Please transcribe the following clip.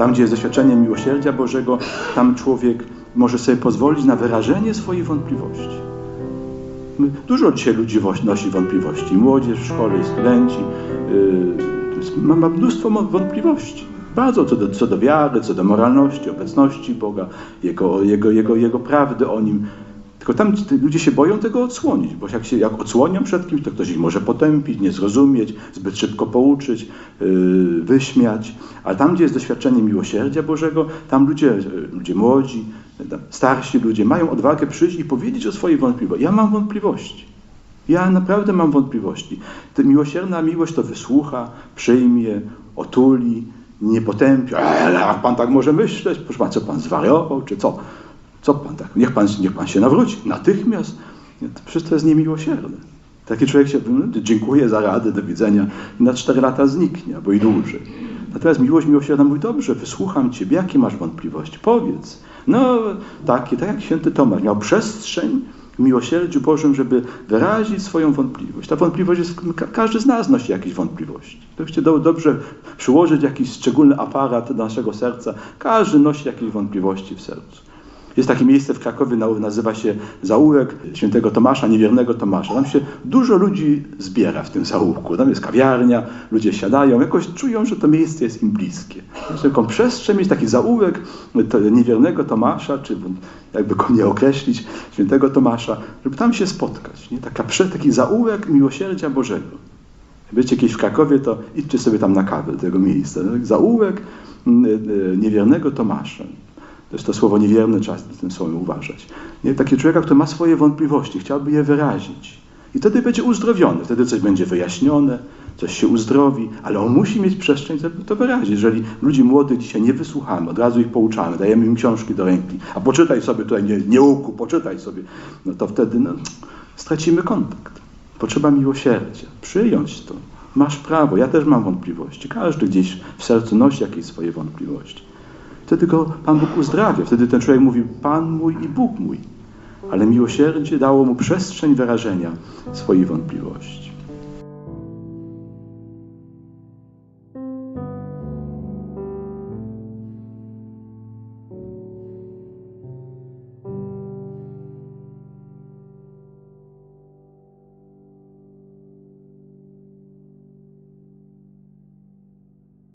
Tam, gdzie jest doświadczenie miłosierdzia Bożego, tam człowiek może sobie pozwolić na wyrażenie swojej wątpliwości. Dużo dzisiaj ludzi nosi wątpliwości. Młodzież w szkole, studenci. Yy, ma, ma mnóstwo wątpliwości. Bardzo co do, co do wiary, co do moralności, obecności Boga, jego, jego, jego, jego prawdy o Nim. Tylko tam ludzie się boją tego odsłonić, bo jak się jak odsłonią przed kimś, to ktoś ich może potępić, nie zrozumieć, zbyt szybko pouczyć, yy, wyśmiać. A tam, gdzie jest doświadczenie miłosierdzia Bożego, tam ludzie, yy, ludzie młodzi, starsi ludzie mają odwagę przyjść i powiedzieć o swojej wątpliwości. Ja mam wątpliwości. Ja naprawdę mam wątpliwości. Ta miłosierna miłość to wysłucha, przyjmie, otuli, nie potępia. Ale jak pan tak może myśleć? Proszę pan, co pan zwariował, czy co? Co pan tak? Niech pan, niech pan się nawróci. Natychmiast. Nie, to przecież to jest niemiłosierne. Taki człowiek się dziękuję za radę, do widzenia. Na cztery lata zniknie, albo i dłużej. Natomiast miłość miłosierna mówi, dobrze, wysłucham ciebie, jakie masz wątpliwości? Powiedz. No, takie, tak jak święty Tomasz miał przestrzeń w miłosierdziu Bożym, żeby wyrazić swoją wątpliwość. Ta wątpliwość jest, ka- każdy z nas nosi jakieś wątpliwości. Gdybyście do, dobrze przyłożyć jakiś szczególny aparat do naszego serca, każdy nosi jakieś wątpliwości w sercu. Jest takie miejsce w Krakowie, nazywa się Zaułek Świętego Tomasza, Niewiernego Tomasza. Tam się dużo ludzi zbiera w tym zaułku. Tam jest kawiarnia, ludzie siadają, jakoś czują, że to miejsce jest im bliskie. Jest taką przestrzeń, jest taki zaułek to Niewiernego Tomasza, czy jakby go nie określić, Świętego Tomasza, żeby tam się spotkać. Nie? Taka, taki zaułek miłosierdzia Bożego. Będziecie kiedyś w Krakowie, to idźcie sobie tam na kawę do tego miejsca. Zaułek mm, y, niewiernego Tomasza. To jest to słowo niewierne, trzeba z tym słowem uważać. Nie? Taki człowiek, który ma swoje wątpliwości, chciałby je wyrazić. I wtedy będzie uzdrowiony, wtedy coś będzie wyjaśnione, coś się uzdrowi, ale on musi mieć przestrzeń, żeby to wyrazić. Jeżeli ludzi młodych dzisiaj nie wysłuchamy, od razu ich pouczamy, dajemy im książki do ręki, a poczytaj sobie tutaj, nie, nie łuku, poczytaj sobie, no to wtedy no, stracimy kontakt. Potrzeba miłosierdzia, przyjąć to. Masz prawo, ja też mam wątpliwości. Każdy gdzieś w sercu nosi jakieś swoje wątpliwości. Wtedy go Pan Bóg uzdrawia. Wtedy ten człowiek mówi, Pan mój i Bóg mój. Ale miłosierdzie dało mu przestrzeń wyrażenia swojej wątpliwości.